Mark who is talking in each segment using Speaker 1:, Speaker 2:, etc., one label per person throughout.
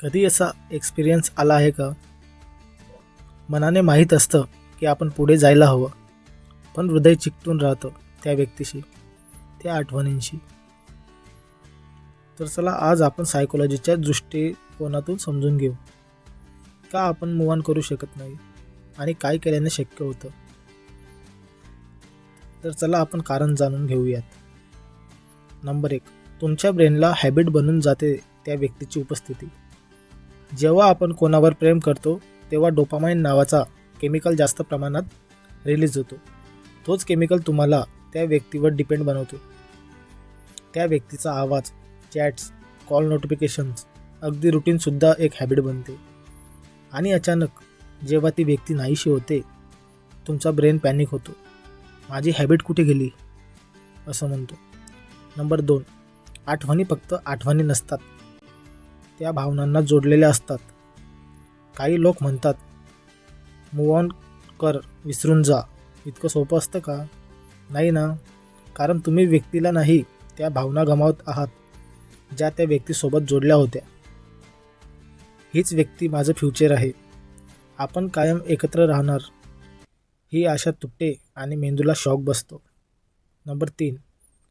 Speaker 1: कधी असा एक्सपिरियन्स आला आहे का? मनाने माहीत असतं की आपण पुढे जायला हवं. पण हृदय चिकटून राहतं त्या व्यक्तीशी त्या आठवणींशी. तर चला आज आपण सायकोलॉजीच्या दृष्टिकोनातून समजून घेऊ. का आपण मूव ऑन करू शकत नाही? आणि काय केल्याने शक्य होतं? तर चला आपण कारण जाणून घेऊयात. नंबर एक तुमच्या ब्रेनला हॅबिट बनून जाते त्या व्यक्तीची उपस्थिती. जेव्हा आपण कोणावर प्रेम करतो तेव्हा डोपामाइन नावाचा केमिकल जास्त प्रमाणात रिलीज होतो. तोच केमिकल तुम्हाला त्या व्यक्तीवर डिपेंड बनवतो. त्या व्यक्तीचा आवाज चॅट्स कॉल नोटिफिकेशन्स अगदी रुटीनसुद्धा एक हॅबिट बनते. आणि अचानक जेव्हा ती व्यक्ती नाहीशी होते तुमचा ब्रेन पॅनिक होतो. माझी हॅबिट कुठे गेली? असं म्हणतो. नंबर दोन आठवणी फक्त आठवणी नसतात. त्या भावनांना जोडलेल्या असतात. काही लोक म्हणतात मूव ऑन कर विसरून जा. इतकं सोपं असतं का? नाही ना. कारण तुम्ही व्यक्तीला नाही त्या भावना गमावत आहात ज्या त्या व्यक्तीसोबत जोडल्या होत्या. हीच व्यक्ती माझं फ्युचर आहे. आपण कायम एकत्र राहणार. ही आशा तुटते आणि मेंदूला शॉक बसतो. नंबर तीन.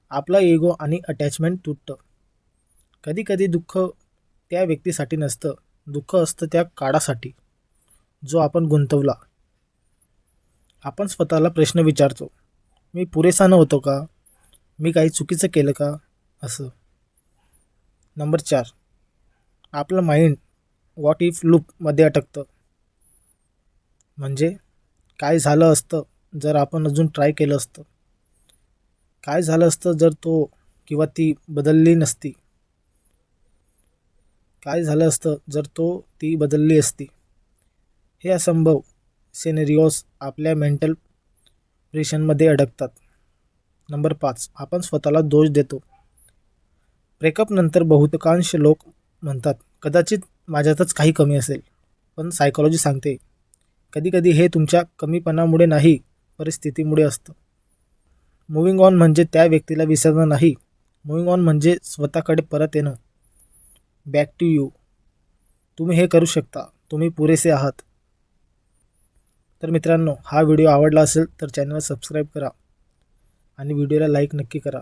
Speaker 1: आपला इगो आणि अटॅचमेंट तुटतं. कधीकधी दुःख त्या व्यक्तीसाठी नसतं. दुःख असतं त्या काळासाठी. जो आपण गुंतवला. आपण स्वतःला प्रश्न विचारतो. मी पुरेसा न होतो का? मी काही चुकीचं केलं का? असं. नंबर चार. आपलं माइंड वॉट इफ लूपमध्ये अटकतं. म्हणजे काय झालं असतं जर आपण अजून ट्राय केलं असतं. काय झालं असतं जर तो किंवा ती बदलली नसती. काय झालं असतं जर तो ती बदलली असती? हे असंभव सेनेरिओस आपल्या मेंटल प्रेशनमध्ये अडकतात. नंबर पाच आपण स्वतःला दोष देतो. ब्रेकअपनंतर बहुतांश लोक म्हणतात कदाचित माझ्यातच काही कमी असेल. पण सायकॉलॉजी सांगते कधीकधी हे तुमच्या कमीपणामुळे नाही परिस्थितीमुळे असतं. मुव्हिंग ऑन म्हणजे त्या व्यक्तीला विसरणं नाही. मुव्हिंग ऑन म्हणजे स्वतःकडे परत येणं. बॅक टू यू तुम्ही हे करू शकता. तुम्ही पुरेसे आहात. तर मित्रांनो हा व्हिडिओ आवडला असेल तर चॅनलला सबस्क्राईब करा. आणि व्हिडिओला लाईक नक्की करा.